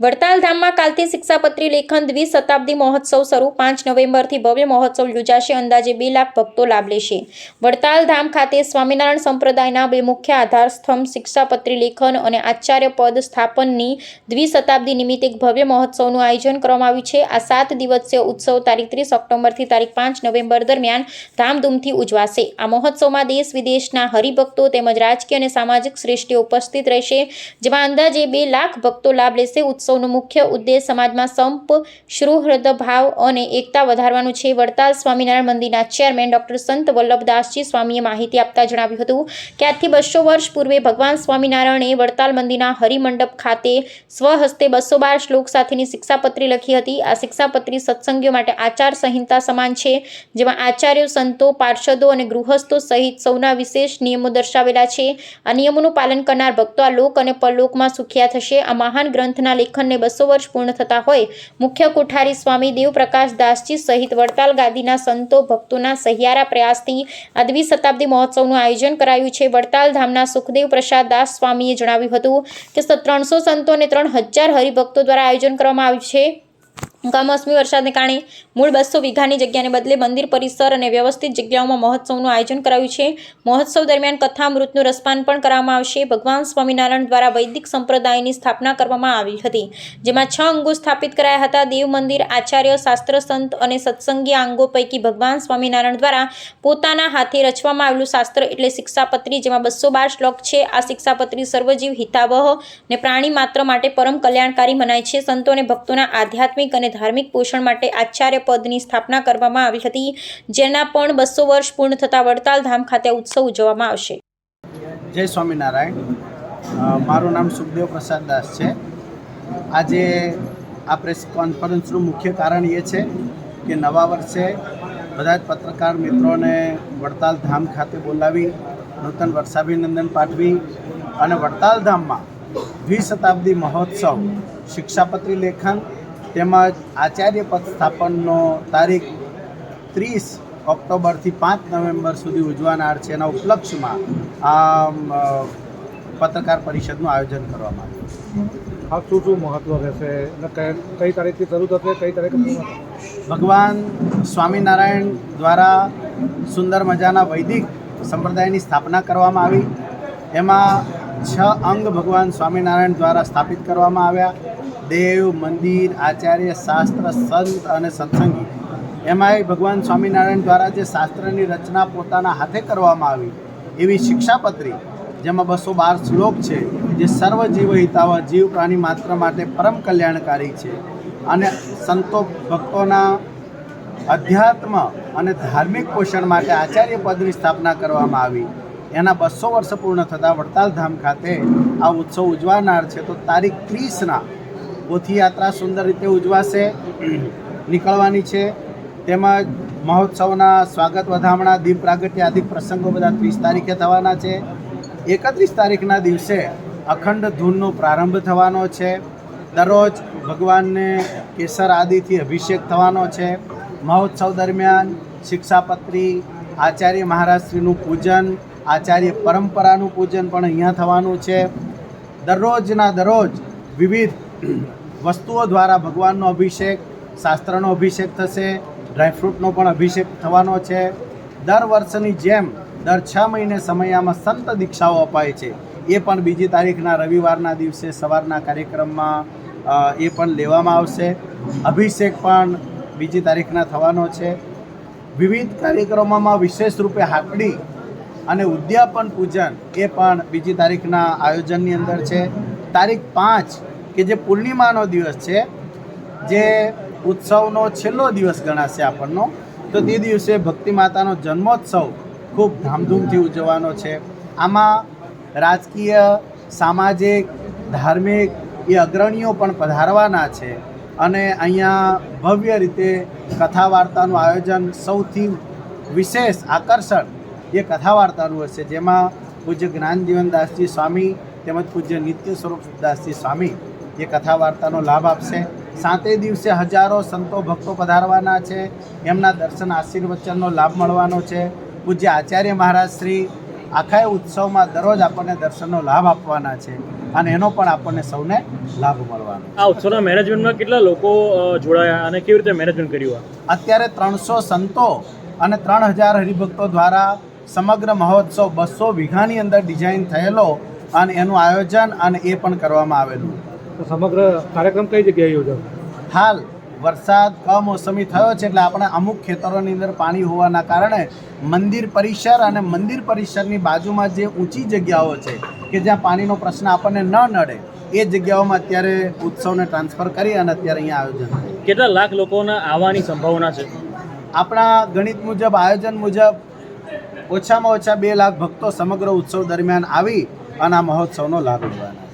વડતાલ ધામમાં કાલથી શિક્ષાપત્રી લેખન દ્વિશતાબ્દી મહોત્સવ શરૂ. પાંચ નવેમ્બરથી ભવ્ય મહોત્સવ યોજાશે. અંદાજે બે લાખ ભક્તો લાભ લેશે. વડતાલ ધામ ખાતે સ્વામિનારાયણ સંપ્રદાયના બે મુખ્ય આધાર સ્તંભ શિક્ષાપત્રી લેખન અને આચાર્ય પદ સ્થાપનની દ્વિશતાબ્દી નિમિત્તે ભવ્ય મહોત્સવનું આયોજન કરવામાં આવ્યું છે. આ સાત દિવસીય ઉત્સવ તારીખ ત્રીસ ઓક્ટોબરથી તારીખ પાંચ નવેમ્બર દરમિયાન ધામધૂમથી ઉજવાશે. આ મહોત્સવમાં દેશ વિદેશના હરિભક્તો તેમજ રાજકીય અને સામાજિક શ્રેષ્ઠીઓ ઉપસ્થિત રહેશે, જેમાં અંદાજે બે લાખ ભક્તો લાભ લેશે. ઉત્સવનો મુખ્ય ઉદ્દેશ સમાજમાં સંપ શ્રુહૃદ ભાવ અને એકતા વધારવાનું છે. વડતાલ સ્વામિનારાયણ મંદિરના ચેરમેન ડોક્ટર સંત વલ્લભદાસજી સ્વામીએ માહિતી આપતા જણાવ્યું હતું કે આજથી બસો વર્ષ પૂર્વે ભગવાન સ્વામિનારાયણે વડતાલ મંદિરના હરિમંડપ ખાતે સ્વહસ્તે બસો બાર શ્લોક સાથેની શિક્ષાપત્રી લખી હતી. આ શિક્ષાપત્રી સત્સંગીઓ માટે આચાર સંહિતા સમાન છે, જેમાં આચાર્યો, સંતો, પાર્ષદો અને ગૃહસ્થો સહિત સૌના વિશેષ નિયમો દર્શાવેલા છે. આ નિયમોનું પાલન કરનાર ભક્તો આ લોક અને પરલોકમાં સુખિયા થશે. આ મહાન ગ્રંથના લેખનને બસો વર્ષ પૂર્ણ થતા હોય. મુખ્ય કોઠારી સ્વામી દેવપ્રકાશ દાસજી સહિત વડતાલ ગાદીના સંતો ભક્તોના સહિયારા પ્રયાસથી આદવી શતાબ્દી મહોત્સવનું આયોજન કરાયું છે. વડતાલ ધામના સુખદેવ પ્રસાદ દાસ સ્વામીએ જણાવ્યું હતું કે ત્રણસો સંતો અને ત્રણ હજાર હરિભક્તો દ્વારા આયોજન કરવામાં આવ્યું છે. કમોસમી વરસાદને કારણે મૂળ બસો વીઘાની જગ્યાને બદલે મંદિર, પરિસર અને વ્યવસ્થિત જગ્યાઓમાં મહોત્સવનું આયોજન કરાયું છે. મહોત્સવ દરમિયાન કથામૃતનું રસપાન પણ કરવામાં આવશે. ભગવાન સ્વામિનારાયણ દ્વારા વૈદિક સંપ્રદાયની સ્થાપના કરવામાં આવી હતી, જેમાં છ અંગો સ્થાપિત કરાયા હતા. દેવ મંદિર, આચાર્ય, શાસ્ત્ર સંત અને સત્સંગી અંગો પૈકી ભગવાન સ્વામિનારાયણ દ્વારા પોતાના હાથે રચવામાં આવેલું શાસ્ત્ર એટલે શિક્ષાપત્રી, જેમાં બસો બાર શ્લોક છે. આ શિક્ષાપત્રી સર્વજીવ હિતાવહ ને પ્રાણી માત્ર માટે પરમ કલ્યાણકારી મનાય છે. સંતો અને ભક્તોના આધ્યાત્મિક અને ધાર્મિક પોષણ માટે આચાર્ય પદની સ્થાપના કરવામાં આવી હતી, જેના પણ બસો વર્ષ પૂર્ણ થતા વડતાલ ધામ ખાતે ઉત્સવ ઉજવવામાં આવશે. જય સ્વામિનારાયણ. મારું નામ સુખદેવ પ્રસાદ દાસ છે. આજે આ પ્રેસ કોન્ફરન્સનું મુખ્ય કારણ એ છે કે નવા વર્ષે બધા જ પત્રકાર મિત્રોને વડતાલ ધામ ખાતે બોલાવી, નૂતન વર્ષાભિનંદન પાઠવી અને વડતાલ ધામમાં દ્વિશતાબ્દી મહોત્સવ, શિક્ષાપત્રી લેખન તેમજ આચાર્ય પદ સ્થાપનનો તારીખ ત્રીસ ઓક્ટોબરથી પાંચ નવેમ્બર સુધી ઉજવાનાર છે એના ઉપલક્ષમાં આ પત્રકાર પરિષદનું આયોજન કરવામાં આવ્યું આ શું શું મહત્વ રહેશે? કઈ તારીખથી શરૂ થશે? કઈ તારીખે ભગવાન સ્વામિનારાયણ દ્વારા સુંદર મજાના વૈદિક સંપ્રદાયની સ્થાપના કરવામાં આવી. એમાં છ અંગ ભગવાન સ્વામિનારાયણ દ્વારા સ્થાપિત કરવામાં આવ્યા. દેવ, મંદિર, આચાર્ય, શાસ્ત્ર, સંત અને સત્સંગી. એમાંય ભગવાન સ્વામિનારાયણ દ્વારા જે શાસ્ત્રની રચના પોતાના હાથે કરવામાં આવી, એવી શિક્ષાપત્રી, જેમાં બસો બાર શ્લોક છે, જે સર્વ જીવ હિતાવા, જીવ પ્રાણી માત્ર માટે પરમ કલ્યાણકારી છે. અને સંતો ભક્તોના અધ્યાત્મ અને ધાર્મિક પોષણ માટે આચાર્ય પદની સ્થાપના કરવામાં આવી. એના બસો વર્ષ પૂર્ણ થતાં વડતાલ ધામ ખાતે આ ઉત્સવ ઉજવાનાર છે. તો તારીખ ત્રીસના પોથી યાત્રા સુંદર રીતે ઉજવાશે, નીકળવાની છે. તેમજ મહોત્સવના સ્વાગત વધામણા, દીપ પ્રાગટ્ય આદિ પ્રસંગો બધા ત્રીસ તારીખે થવાના છે. એકત્રીસ તારીખના દિવસે અખંડ ધૂનનો પ્રારંભ થવાનો છે. દરરોજ ભગવાનને કેસર આદિથી અભિષેક થવાનો છે. મહોત્સવ દરમિયાન શિક્ષાપત્રી, આચાર્ય મહારાજશ્રીનું પૂજન આચાર્ય પરંપરાનું પૂજન પણ અહીંયા થવાનું છે. દરરોજના દરરોજ વિવિધ વસ્તુઓ દ્વારા ભગવાનનો અભિષેક, શાસ્ત્રનો અભિષેક થશે ડ્રાયફ્રૂટનો પણ અભિષેક થવાનો છે. દર વર્ષની જેમ દર છ મહિને સમયમાં સંત દીક્ષાઓ અપાય છે. એ પણ બીજી તારીખના રવિવારના દિવસે સવારના કાર્યક્રમમાં એ પણ લેવામાં આવશે. અભિષેક પણ બીજી તારીખના થવાનો છે. વિવિધ કાર્યક્રમોમાં વિશેષ રૂપે હાકડી અને ઉદ્યાપન પૂજન એ પણ બીજી તારીખના આયોજનની અંદર છે. તારીખ પાંચ, કે જે પૂર્ણિમાનો દિવસ છે, જે ઉત્સવનો છેલ્લો દિવસ ગણાશે આપણનો, તો તે દિવસે ભક્તિ માતાનો જન્મોત્સવ ખૂબ ધામધૂમથી ઉજવવાનો છે. આમાં રાજકીય, સામાજિક, ધાર્મિક એ અગ્રણીઓ પણ પધારવાના છે અને અહીંયા ભવ્ય રીતે કથા વાર્તાનું આયોજન સૌથી વિશેષ આકર્ષણ એ કથા વાર્તાનું હશે. જેમાં પૂજ્ય જ્ઞાનજીવનદાસજી સ્વામી તેમજ પૂજ્ય નિત્ય સ્વરૂપદાસજી સ્વામી એ કથા વાર્તાનો લાભ આપશે. સાતેય દિવસે હજારો સંતો ભક્તો પધારવાના છે. એમના દર્શન આશીર્વચનનો લાભ મળવાનો છે. પૂજ્ય આચાર્ય મહારાજ શ્રી આખા ઉત્સવમાં દરરોજ આપણને દર્શનનો લાભ આપવાના છે અને એનો પણ આપણને સૌને લાભ મળવાનો આ ઉત્સવના મેનેજમેન્ટમાં કેટલા લોકો જોડાયા અને કેવી રીતે મેનેજમેન્ટ કર્યું અત્યારે ત્રણસો સંતો અને ત્રણ હજાર હરિભક્તો દ્વારા સમગ્ર મહોત્સવ બસો વીઘાની અંદર ડિઝાઇન થયેલો અને એનું આયોજન અને એ પણ કરવામાં આવેલું. તો સમગ્ર કાર્યક્રમ કઈ જગ્યાએ યોજાયો? હાલ વરસાદ કમોસમી થયો છે એટલે આપણે અમુક ખેતરોની અંદર પાણી હોવાના કારણે મંદિર પરિસર અને મંદિર પરિસરની બાજુમાં જે ઊંચી જગ્યાઓ છે કે જ્યાં પાણીનો પ્રશ્ન આપણને ન નડે એ જગ્યાઓમાં અત્યારે ઉત્સવને ટ્રાન્સફર કરી અને અત્યારે અહીંયા આયોજન કેટલા લાખ લોકોના આવવાની સંભાવના છે? આપણા ગણિત મુજબ આયોજન મુજબ ઓછામાં ઓછા બે લાખ ભક્તો સમગ્ર ઉત્સવ દરમિયાન આવી અને આ મહોત્સવનો લાભ લેવાના